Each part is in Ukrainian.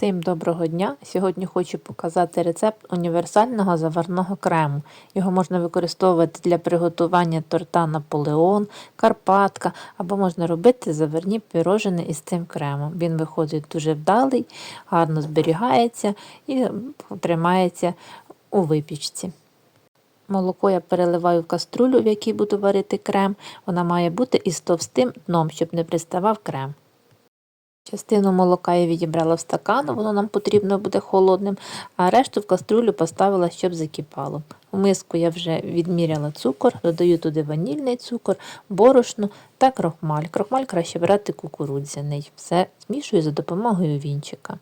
Всім доброго дня! Сьогодні хочу показати рецепт універсального заварного крему. Його можна використовувати для приготування торта Наполеон, Карпатка або можна робити заварні пірожини із цим кремом. Він виходить дуже вдалий, гарно зберігається і тримається у випічці. Молоко я переливаю в каструлю, в якій буду варити крем. Вона має бути із товстим дном, щоб не приставав крем. Частину молока я відібрала в стакан, воно нам потрібно буде холодним, а решту в каструлю поставила, щоб закипало. У миску я вже відміряла цукор, додаю туди ванільний цукор, борошно та крохмаль. Крохмаль краще брати кукурудзяний. Все змішую за допомогою вінчика.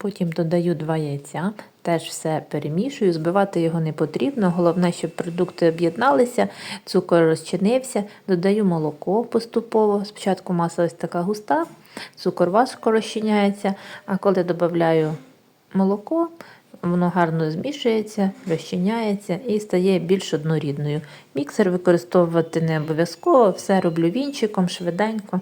Потім додаю два яйця, теж все перемішую, збивати його не потрібно. Головне, щоб продукти об'єдналися, цукор розчинився, додаю молоко поступово. Спочатку маса ось така густа, цукор важко розчиняється, а коли додаю молоко, воно гарно змішується, розчиняється і стає більш однорідною. Міксер використовувати не обов'язково, все роблю вінчиком, швиденько.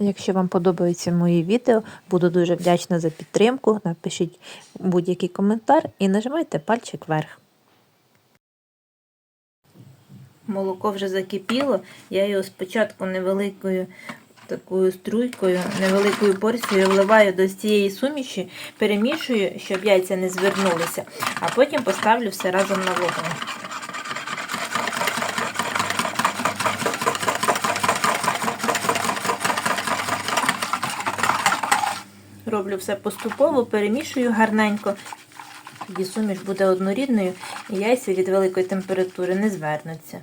Якщо вам подобаються мої відео, буду дуже вдячна за підтримку. Напишіть будь-який коментар і нажимайте пальчик вверх. Молоко вже закипіло, я його спочатку невеликою такою струйкою, невеликою порцією вливаю до цієї суміші, перемішую, щоб яйця не звернулися, а потім поставлю все разом на вогонь. Роблю все поступово, перемішую гарненько. Тоді суміш буде однорідною і яйця від великої температури не звернуться.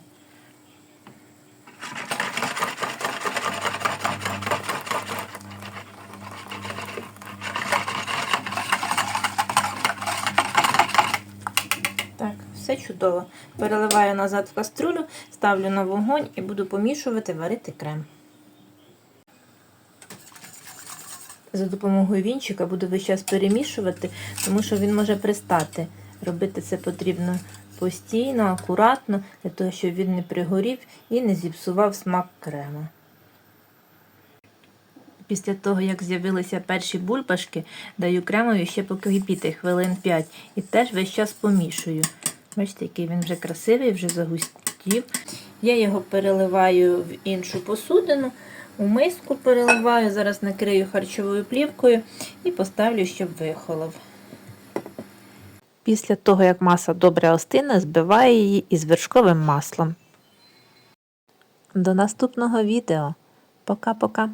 Так, все чудово. Переливаю назад в каструлю, ставлю на вогонь і буду помішувати, варити крем. За допомогою вінчика буду весь час перемішувати, тому що він може пристати. Робити це потрібно постійно, акуратно, для того, щоб він не пригорів і не зіпсував смак крема. Після того, як з'явилися перші бульбашки, даю кремові ще покипіти хвилин 5 і теж весь час помішую. Бачите, який він вже красивий, вже загустів. Я його переливаю в іншу посудину. У миску переливаю, зараз накрию харчовою плівкою і поставлю, щоб вихолов. Після того, як маса добре остине, збиваю її із вершковим маслом. До наступного відео. Пока-пока.